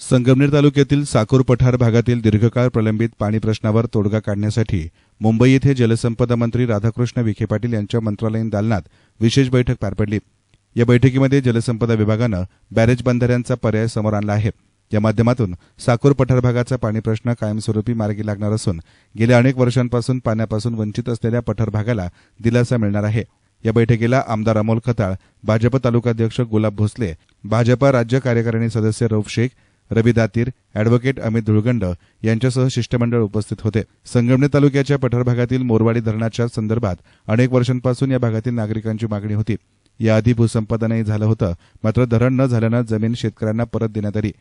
संगमनेर तालुक्यातील साकूर पठार भागातील दीर्घकाळ प्रलंबित पाणी प्रश्नावर तोडगा काढण्यासाठी मुंबई येथे जलसंपदा मंत्री राधाकृष्ण विखे पाटील यांच्या मंत्रालयीन दालनात विशेष बैठक पार पडली. या बैठकीमध्ये जलसंपदा विभागानं बॅरेज बंधाऱ्यांचा पर्याय समोर आणला आहे. या माध्यमातून साकूर पठार भागाचा पाणी प्रश्न कायमस्वरूपी मार्गी लागणार असून गेल्या अनेक वर्षांपासून पाण्यापासून वंचित असलेल्या पठार भागाला दिलासा मिळणार आहे. या बैठकीला आमदार अमोल खताळ भाजप तालुकाध्यक्ष गुलाब भोसले भाजपा राज्य कार्यकारिणी सदस्य रौफ शेख रवी दातीर अॅडव्होकेट अमित धुळगंड यांच्यासह शिष्टमंडळ उपस्थित होते. संगमनेर तालुक्याच्या पठार भागातील मोरवाडी धरणाच्या संदर्भात अनेक वर्षांपासून या भागातील नागरिकांची मागणी होती. याआधी भूसंपादनही झालं होतं मात्र धरण न झाल्यानं जमीन शेतकऱ्यांना परत देण्यात आली.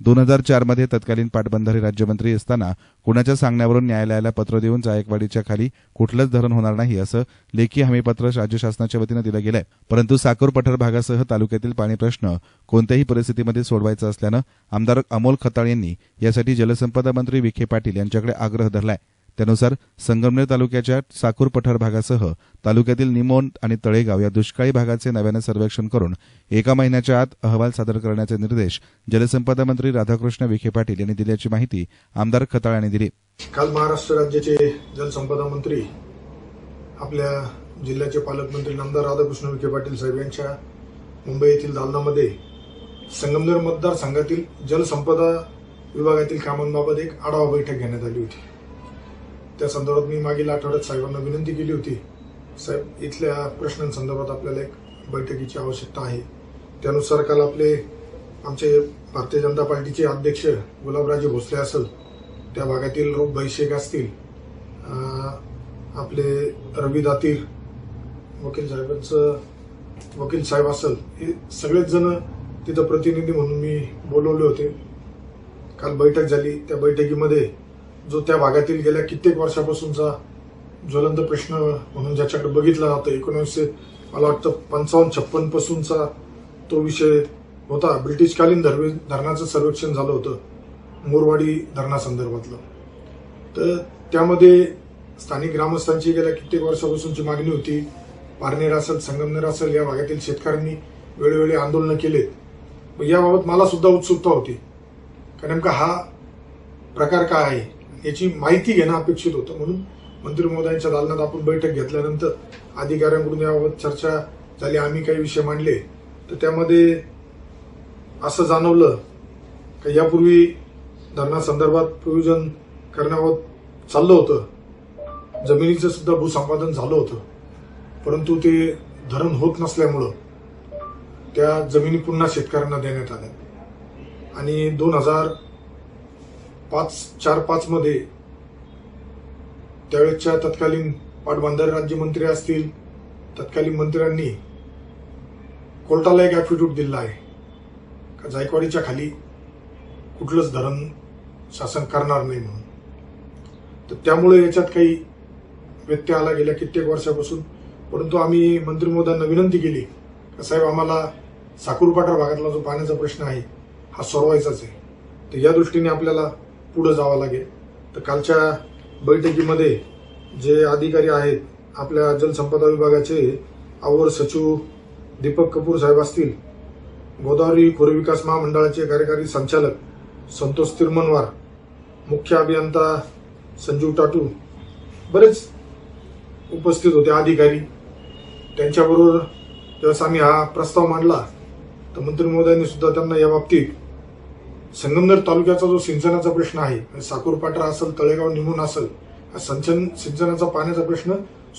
दोन हजार चारमध्ये तत्कालीन पाटबंधारे राज्यमंत्री असताना कुणाच्या सांगण्यावरून न्यायालयाला पत्र देऊन जायकवाडीच्या खाली कुठलंच धरण होणार नाही असं लेखी हमीपत्र राज्य शासनाच्या वतीनं दिलं गेलंय. परंतु साकूर पठार भागासह तालुक्यातील पाणी प्रश्न कोणत्याही परिस्थितीमध्ये सोडवायचा असल्यानं आमदार अमोल खताळ यांनी यासाठी जलसंपदा मंत्री विखे पाटील यांच्याकडे आग्रह धरलाय. त्यानुसार संगमनेर तालुक्याच्या साकूर पठार भागासह तालुक्यातील निमोन आणि तळेगाव या दुष्काळी भागाचे नव्यानं सर्वेक्षण करून एका महिन्याच्या आत अहवाल सादर करण्याचे निर्देश जलसंपदा मंत्री राधाकृष्ण विखे पाटील यांनी दिल्याची माहिती आमदार खताळ यांनी दिली. काल महाराष्ट्र राज्याचे जलसंपदा मंत्री आपल्या जिल्ह्याचे पालकमंत्री नामदार राधाकृष्ण विखे पाटील साहेब यांच्या मुंबई येथील दालनामध्ये संगमनेर मतदारसंघातील जलसंपदा विभागातील कामांबाबत एक आढावा बैठक घेण्यात आली होती. त्या संदर्भात मी मागील आठवड्यात साहेबांना विनंती केली होती. साहेब इथल्या प्रश्नांसंदर्भात आपल्याला एक बैठकीची आवश्यकता आहे. त्यानुसार काल आपले आमचे भारतीय जनता पार्टीचे अध्यक्ष गुलाबराजे भोसले असेल त्या भागातील रोप शेख असतील आपले रवी दातीर वकील साहेबांचं वकील साहेब असेल हे सगळेच जण तिथं प्रतिनिधी म्हणून मी बोलवले होते. काल बैठक झाली. त्या बैठकीमध्ये जो त्या भागातील गेल्या कित्येक वर्षापासूनचा ज्वलंत प्रश्न म्हणून ज्याच्याकडे बघितला जातो एकोणीसशे मला वाटतं पंचावन्न छप्पन पासूनचा तो विषय होता. ब्रिटिशकालीन धर्वे धरणाचं सर्वेक्षण झालं होतं मोरवाडी धरणासंदर्भातलं. तर त्यामध्ये स्थानिक ग्रामस्थांची गेल्या कित्येक वर्षापासूनची मागणी होती पारनेर असेल संगमनेर असेल या भागातील शेतकऱ्यांनी वेळोवेळी आंदोलनं केलेत. याबाबत मला सुद्धा उत्सुकता होती. का नेमका हा प्रकार काय आहे? याची माहिती घेणं अपेक्षित होतं. म्हणून मंत्री महोदयांच्या दालनात आपण बैठक घेतल्यानंतर अधिकाऱ्यांकडून याबाबत चर्चा झाली. आम्ही काही विषय मांडले. तर त्यामध्ये असं जाणवलं का यापूर्वी धरणासंदर्भात प्रयोजन करण्याबाबत चाललं होतं. जमिनीचं सुद्धा भूसंपादन झालं होतं. परंतु ते धरण होत नसल्यामुळं त्या जमिनी पुन्हा शेतकऱ्यांना देण्यात आल्या. आणि दोन हजार पाच चार पाच मध्ये. त्यावेळेसच्या तत्कालीन पाटबंधारे राज्यमंत्री असतील तत्कालीन मंत्र्यांनी कोर्टाला एक ऍफिडेव्हिट दिला आहे. का जायकवाडीच्या खाली कुठलंच धरण शासन करणार नाही म्हणून. तर त्यामुळे याच्यात काही व्यत्यय आला गेल्या कित्येक वर्षापासून. परंतु आम्ही मंत्री महोदयांना विनंती केली का साहेब आम्हाला साकुरपाटा भागातला जो पाण्याचा प्रश्न आहे हा सोडवायचाच आहे. तर या दृष्टीने आपल्याला पुढे जावं लागेल. तर कालच्या बैठकीमध्ये जे अधिकारी आहेत आपल्या जलसंपदा विभागाचे अवर सचिव दीपक कपूर साहेब असतील गोदावरी खोरे विकास महामंडळाचे कार्यकारी संचालक संतोष तिरमनवार मुख्य अभियंता संजीव टाटू बरेच उपस्थित होते अधिकारी. त्यांच्याबरोबर ज्यावेळेस आम्ही हा प्रस्ताव मांडला तर मंत्री महोदयांनी सुद्धा त्यांना या बाबतीत संगमनेर तालुक्याचा जो सिंचनाचा प्रश्न आहे साकूरपाटा असेल तळेगाव निमून असेल सिंचन सिंचनाचा पाण्याचा प्रश्न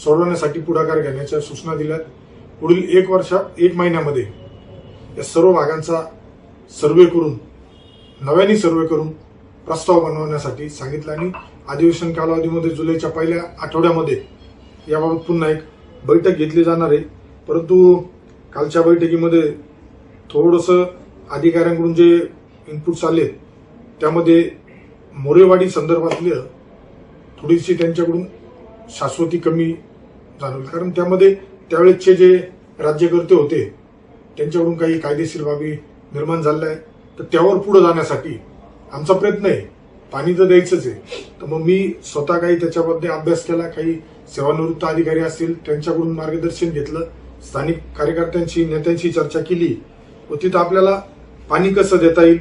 सोडवण्यासाठी पुढाकार घेण्याच्या सूचना दिल्यात. पुढील एक वर्षा एक महिन्यामध्ये या सर्व भागांचा सर्वे करून नव्याने सर्वे करून प्रस्ताव बनवण्यासाठी सांगितलं आणि अधिवेशन कालावधीमध्ये जुलैच्या पहिल्या आठवड्यामध्ये याबाबत पुन्हा एक बैठक घेतली जाणार आहे. परंतु कालच्या बैठकीमध्ये थोडंसं अधिकाऱ्यांकडून जे इनपुट्स आले त्यामध्ये मोरेवाडी संदर्भातलं थोडीशी त्यांच्याकडून शाश्वती कमी जाणवली. कारण त्यामध्ये त्यावेळेसचे जे राज्यकर्ते होते त्यांच्याकडून काही कायदेशीर बाबी निर्माण झाल्या आहे तर त्यावर पुढे जाण्यासाठी आमचा प्रयत्न आहे. पाणी तर द्यायचंच आहे. तर मग मी स्वतः काही त्याच्यामध्ये अभ्यास केला काही सेवानिवृत्त अधिकारी असतील त्यांच्याकडून मार्गदर्शन घेतलं स्थानिक कार्यकर्त्यांशी नेत्यांशी चर्चा केली. व तिथं आपल्याला पाणी कसं देता येईल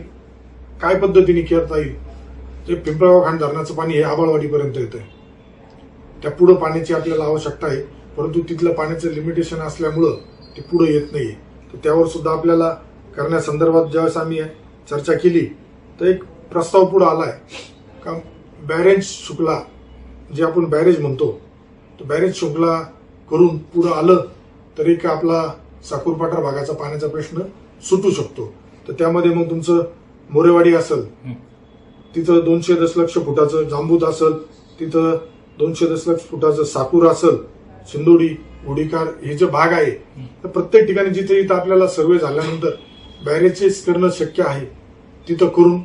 काय पद्धतीने करता येईल? जे पिंपळगाव खांड धरणाचं पाणी हे आबाळवाडीपर्यंत येतं त्या पुढं पाण्याची आपल्याला आवश्यकता आहे परंतु तिथलं पाण्याचं लिमिटेशन असल्यामुळं ते पुढं येत नाही तर त्यावर सुद्धा आपल्याला करण्यासंदर्भात ज्यावेळेस आम्ही चर्चा केली तर एक प्रस्ताव पुढं आला आहे का बॅरेज शुक्ला जे आपण बॅरेज म्हणतो तर बॅरेज शुक्ला करून पुढं आलं तर एक आपला साकूर पठार भागाचा पाण्याचा प्रश्न सुटू शकतो. तर त्यामध्ये मग तुमचं मोरेवाडी असेल तिथं दोनशे दशलक्ष फुटाचं जांबूत असल तिथं दोनशे दशलक्ष फुटाचं साकूर असेल सिंदोडी उडीकार हे जे भाग आहे तर प्रत्येक ठिकाणी जिथे जिथं आपल्याला सर्वे झाल्यानंतर बॅरेजेस करणं शक्य आहे. तिथं करून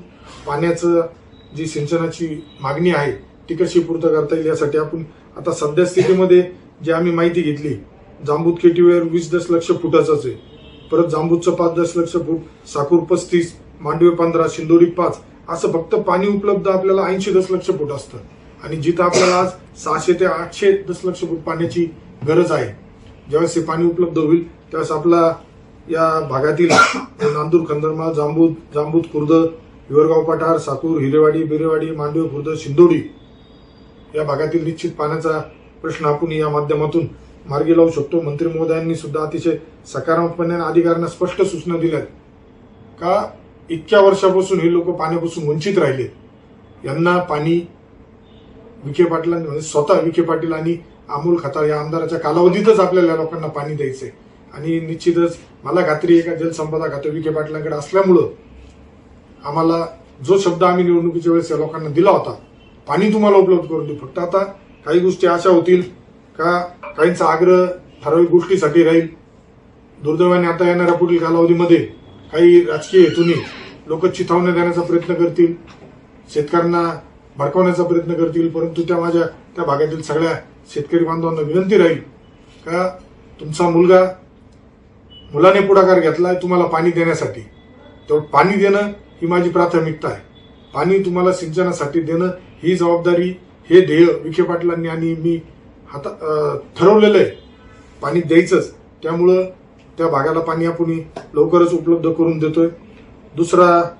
पाण्याचं जी सिंचनाची मागणी आहे ती कशी पूर्त करता येईल यासाठी आपण आता सध्या स्थितीमध्ये जी आम्ही माहिती घेतली जांबूत केटीवेअर वीस दशलक्ष फुटाचाच आहे. परत जांबूतचं पाच दशलक्ष फूट साकूर पस्तीस मांडवे पंधरा शिंदोरी पाच असं फक्त पाणी उपलब्ध आपल्याला ऐंशी दशलक्ष फूट असतं. आणि जिथं आपल्याला आज सहाशे ते आठशे दशलक्ष फूट पाण्याची गरज आहे ज्यावेळेस हे पाणी उपलब्ध होईल त्यावेळेस आपला या भागातील नांदूर खंदरमाळ जांबूत जांबूत खुर्द हिवरगाव पठार साकूर हिरेवाडी बिरेवाडी मांडवे खुर्द शिंदोडी या भागातील निश्चित पाण्याचा प्रश्न आपण या माध्यमातून मार्गी लावू शकतो. मंत्री महोदयांनी सुद्धा अतिशय सकारात्मकपणे अधिकाऱ्यांना स्पष्ट सूचना दिल्यात. का? इतक्या वर्षापासून हे लोक पाण्यापासून वंचित राहिले. यांना पाणी विखे पाटलांनी म्हणजे स्वतः विखे पाटील आणि अमोल खताळ या आमदाराच्या कालावधीतच आपल्याला या लोकांना पाणी द्यायचंय. आणि निश्चितच मला खात्री आहे का जलसंपदा खातं विखे पाटलांकडे असल्यामुळं आम्हाला जो शब्द आम्ही निवडणुकीच्या वेळेस या लोकांना दिला होता पाणी तुम्हाला उपलब्ध करून देऊ. फक्त आता काही गोष्टी अशा होतील का काहींचा आग्रह ठराविक गोष्टीसाठी राहील. दुर्दैवाने आता येणाऱ्या पुढील कालावधीमध्ये काही राजकीय हेतूने लोक चिथावण्या देण्याचा प्रयत्न करतील शेतकऱ्यांना भडकवण्याचा प्रयत्न करतील परंतु त्या माझ्या त्या भागातील सगळ्या शेतकरी बांधवांना विनंती राहील का तुमचा मुलगा मुलाने पुढाकार घेतलाय तुम्हाला पाणी देण्यासाठी. तर पाणी देणं ही माझी प्राथमिकता आहे. पाणी तुम्हाला सिंचनासाठी देणं ही जबाबदारी हे ध्येय विखे पाटलांनी आणि मी हाता ठरवलेलं आहे. पाणी द्यायचंच. त्यामुळं त्या भागाला पाणी आपण लवकरच उपलब्ध करून देतोय. दुसरा